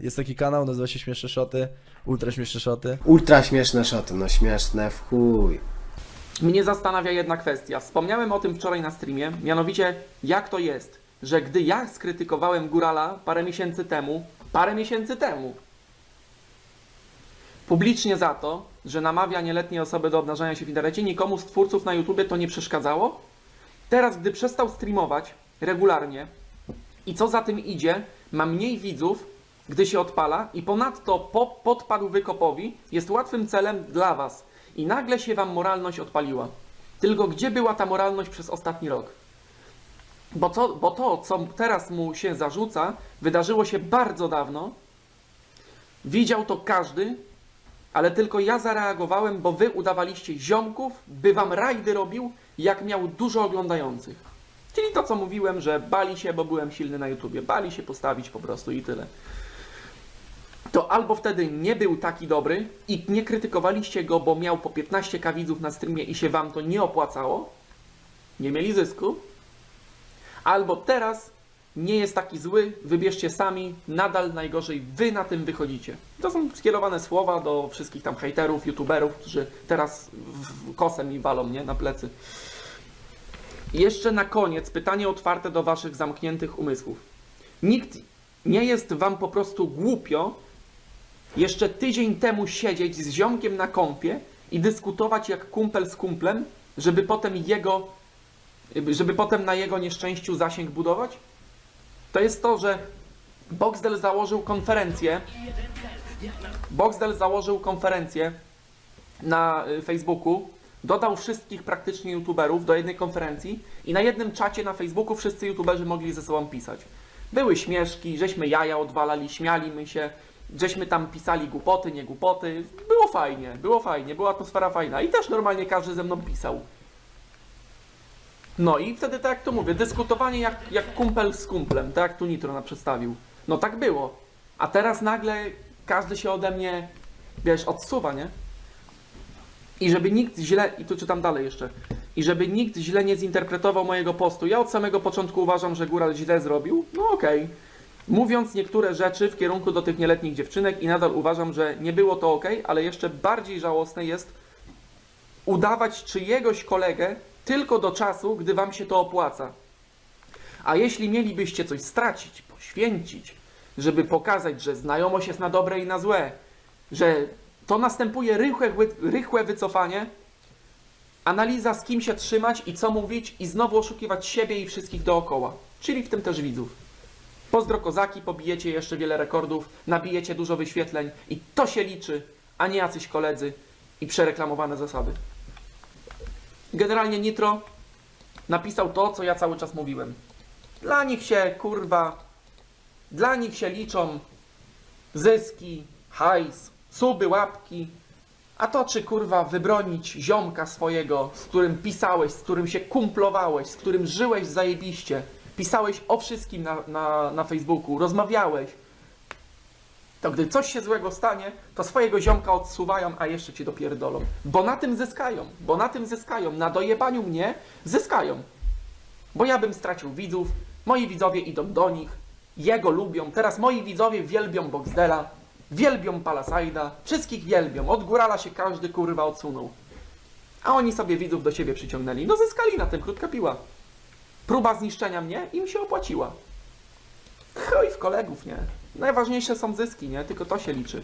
Jest taki kanał, nazywa się Śmieszne Szoty, ultra śmieszne szoty. Ultra śmieszne szoty, no śmieszne w chuj. Mnie zastanawia jedna kwestia. Wspomniałem o tym wczoraj na streamie, mianowicie jak to jest, że gdy ja skrytykowałem Górala parę miesięcy temu, parę miesięcy temu, publicznie za to, że namawia nieletnie osoby do obnażania się w internecie, nikomu z twórców na YouTubie to nie przeszkadzało. Teraz, gdy przestał streamować regularnie i co za tym idzie, ma mniej widzów, gdy się odpala i ponadto po, podpadł wykopowi, jest łatwym celem dla Was. I nagle się Wam moralność odpaliła. Tylko gdzie była ta moralność przez ostatni rok? Bo to, bo to, co teraz mu się zarzuca, wydarzyło się bardzo dawno. Widział to każdy, ale tylko ja zareagowałem, bo wy udawaliście ziomków, by wam rajdy robił, jak miał dużo oglądających. Czyli to, co mówiłem, że bali się, bo byłem silny na YouTubie. Bali się postawić po prostu i tyle. To albo wtedy nie był taki dobry i nie krytykowaliście go, bo miał po 15 widzów na streamie i się wam to nie opłacało, nie mieli zysku, albo teraz nie jest taki zły, wybierzcie sami, nadal najgorzej wy na tym wychodzicie. To są skierowane słowa do wszystkich tam hejterów, youtuberów, którzy teraz kosem mi walą, nie, na plecy. Jeszcze na koniec pytanie otwarte do waszych zamkniętych umysłów. Nikt nie jest wam po prostu głupio jeszcze tydzień temu siedzieć z ziomkiem na kąpie i dyskutować jak kumpel z kumplem, żeby potem jego, żeby potem na jego nieszczęściu zasięg budować? To jest to, że Boxdel założył konferencję. Boxdel założył konferencję na y, Facebooku, dodał wszystkich praktycznie youtuberów do jednej konferencji i na jednym czacie na Facebooku wszyscy youtuberzy mogli ze sobą pisać. Były śmieszki, żeśmy jaja odwalali, śmialiśmy się, żeśmy tam pisali głupoty, nie głupoty. Było fajnie, było fajnie, była atmosfera fajna i też normalnie każdy ze mną pisał. No i wtedy, tak jak tu mówię, dyskutowanie jak, jak kumpel z kumplem, tak jak tu Nitro nam przedstawił. No tak było. A teraz nagle każdy się ode mnie, wiesz, odsuwa, nie? I żeby nikt źle, i tu czytam dalej jeszcze, i żeby nikt źle nie zinterpretował mojego postu. Ja od samego początku uważam, że Góral źle zrobił. No okej. Mówiąc niektóre rzeczy w kierunku do tych nieletnich dziewczynek i nadal uważam, że nie było to ok, ale jeszcze bardziej żałosne jest udawać czyjegoś kolegę tylko do czasu, gdy wam się to opłaca. A jeśli mielibyście coś stracić, poświęcić, żeby pokazać, że znajomość jest na dobre i na złe, że to następuje rychłe, rychłe wycofanie, analiza z kim się trzymać i co mówić i znowu oszukiwać siebie i wszystkich dookoła, czyli w tym też widzów. Pozdro kozaki, pobijecie jeszcze wiele rekordów, nabijecie dużo wyświetleń i to się liczy, a nie jacyś koledzy i przereklamowane zasady. Generalnie Nitro napisał to, co ja cały czas mówiłem. Dla nich się, kurwa, dla nich się liczą zyski, hajs, suby, łapki, a to czy kurwa wybronić ziomka swojego, z którym pisałeś, z którym się kumplowałeś, z którym żyłeś zajebiście, pisałeś o wszystkim na, na, na Facebooku, rozmawiałeś, to gdy coś się złego stanie, to swojego ziomka odsuwają, a jeszcze ci dopierdolą. Bo na tym zyskają, bo na tym zyskają, na dojebaniu mnie zyskają. Bo ja bym stracił widzów, moi widzowie idą do nich, jego lubią, teraz moi widzowie wielbią Boxdela, wielbią Palasajda, wszystkich wielbią, od górala się każdy kurwa odsunął. A oni sobie widzów do siebie przyciągnęli, no zyskali na tym, krótka piła. Próba zniszczenia mnie im się opłaciła. Chuj w kolegów, nie? Najważniejsze są zyski, nie? Tylko to się liczy.